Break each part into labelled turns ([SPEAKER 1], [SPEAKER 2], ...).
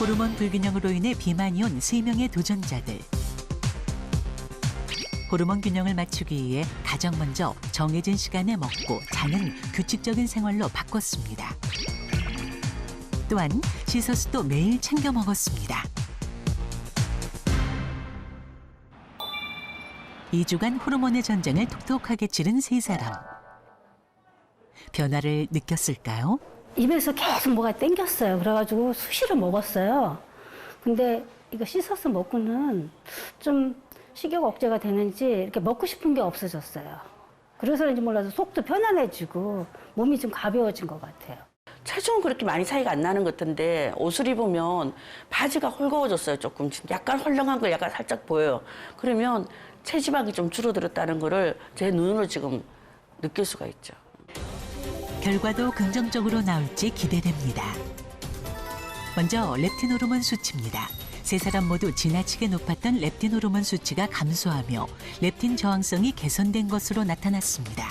[SPEAKER 1] 호르몬 불균형으로 인해 비만이 온 세명의 도전자들. 호르몬 균형을 맞추기 위해 가장 먼저 정해진 시간에 먹고 자는 규칙적인 생활로 바꿨습니다. 또한 시서스도 매일 챙겨 먹었습니다. 2주간 호르몬의 전쟁을 톡톡하게 치른 세 사람. 변화를 느꼈을까요?
[SPEAKER 2] 입에서 계속 뭐가 땡겼어요. 그래가지고 수시로 먹었어요. 근데 이거 시서스 먹고는 좀 식욕 억제가 되는지 이렇게 먹고 싶은 게 없어졌어요. 그래서 그런지 몰라서 속도 편안해지고 몸이 좀 가벼워진 것 같아요.
[SPEAKER 3] 체중은 그렇게 많이 차이가 안 나는 것 같은데 옷을 입으면 바지가 헐거워졌어요 조금 약간 헐렁한 걸 약간 살짝 보여요 그러면 체지방이 좀 줄어들었다는 거를 제 눈으로 지금 느낄 수가 있죠
[SPEAKER 1] 결과도 긍정적으로 나올지 기대됩니다. 먼저 렙틴 호르몬 수치입니다. 세 사람 모두 지나치게 높았던 렙틴 호르몬 수치가 감소하며 렙틴 저항성이 개선된 것으로 나타났습니다.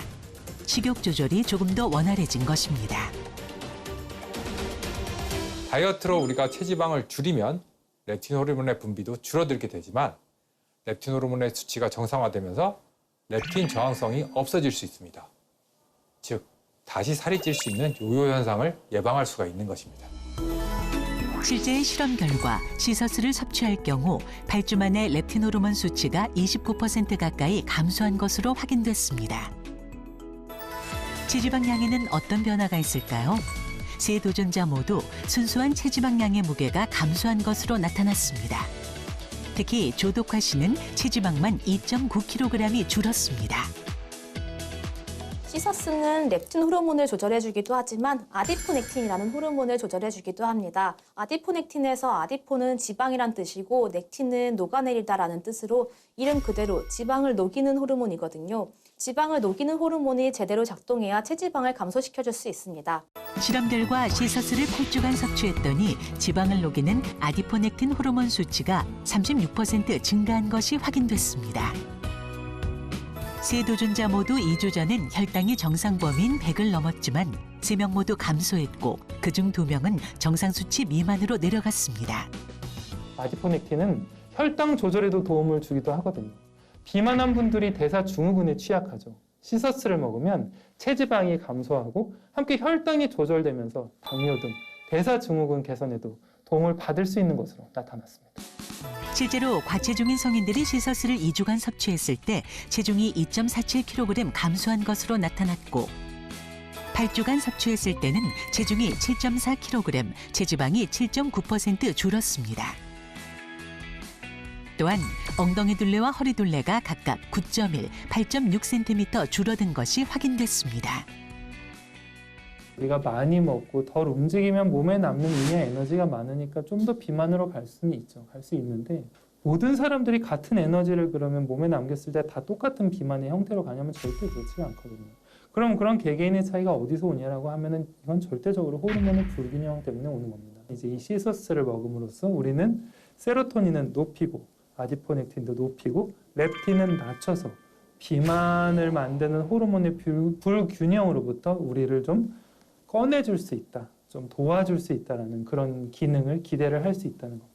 [SPEAKER 1] 식욕 조절이 조금 더 원활해진 것입니다.
[SPEAKER 4] 다이어트로 우리가 체지방을 줄이면 렙틴 호르몬의 분비도 줄어들게 되지만 렙틴 호르몬의 수치가 정상화되면서 렙틴 저항성이 없어질 수 있습니다. 즉, 다시 살이 찔 수 있는 요요 현상을 예방할 수가 있는 것입니다.
[SPEAKER 1] 실제의 실험 결과 시서스를 섭취할 경우 8주 만에 렙틴 호르몬 수치가 29% 가까이 감소한 것으로 확인됐습니다. 체지방량에는 어떤 변화가 있을까요? 세 도전자 모두 순수한 체지방량의 무게가 감소한 것으로 나타났습니다. 특히 조덕화 씨는 체지방만 2.9kg이 줄었습니다.
[SPEAKER 5] 시서스는 렙틴 호르몬을 조절해주기도 하지만 아디포넥틴이라는 호르몬을 조절해주기도 합니다. 아디포넥틴에서 아디포는 지방이란 뜻이고 넥틴은 녹아내리다라는 뜻으로 이름 그대로 지방을 녹이는 호르몬이거든요. 지방을 녹이는 호르몬이 제대로 작동해야 체지방을 감소시켜줄 수 있습니다.
[SPEAKER 1] 실험 결과 시서스를 8주간 섭취했더니 지방을 녹이는 아디포넥틴 호르몬 수치가 36% 증가한 것이 확인됐습니다. 세 도전자 모두 2주 전엔 혈당이 정상 범위인 100을 넘었지만 세명 모두 감소했고 그중 두명은 정상 수치 미만으로 내려갔습니다.
[SPEAKER 6] 아디포넥틴은 혈당 조절에도 도움을 주기도 하거든요. 비만한 분들이 대사 증후군에 취약하죠. 시서스를 먹으면 체지방이 감소하고 함께 혈당이 조절되면서 당뇨 등 대사 증후군 개선에도 도움을 받을 수 있는 것으로 나타났습니다.
[SPEAKER 1] 실제로 과체중인 성인들이 시서스를 2주간 섭취했을 때 체중이 2.47kg 감소한 것으로 나타났고 8주간 섭취했을 때는 체중이 7.4kg, 체지방이 7.9% 줄었습니다. 또한 엉덩이 둘레와 허리 둘레가 각각 9.1, 8.6cm 줄어든 것이 확인됐습니다.
[SPEAKER 6] 우리가 많이 먹고 덜 움직이면 몸에 남는 인의 에너지가 많으니까 좀 더 비만으로 갈 수는 있죠. 갈 수 있는데 모든 사람들이 같은 에너지를 그러면 몸에 남겼을 때 다 똑같은 비만의 형태로 가냐면 절대 그렇지가 않거든요. 그럼 그런 개개인의 차이가 어디서 오냐라고 하면은 이건 절대적으로 호르몬의 불균형 때문에 오는 겁니다. 이제 이 시서스를 먹음으로써 우리는 세로토닌은 높이고 아디포넥틴도 높이고 렙틴은 낮춰서 비만을 만드는 호르몬의 불- 불균형으로부터 우리를 좀 꺼내줄 수 있다, 좀 도와줄 수 있다라는 그런 기능을 기대를 할 수 있다는 겁니다.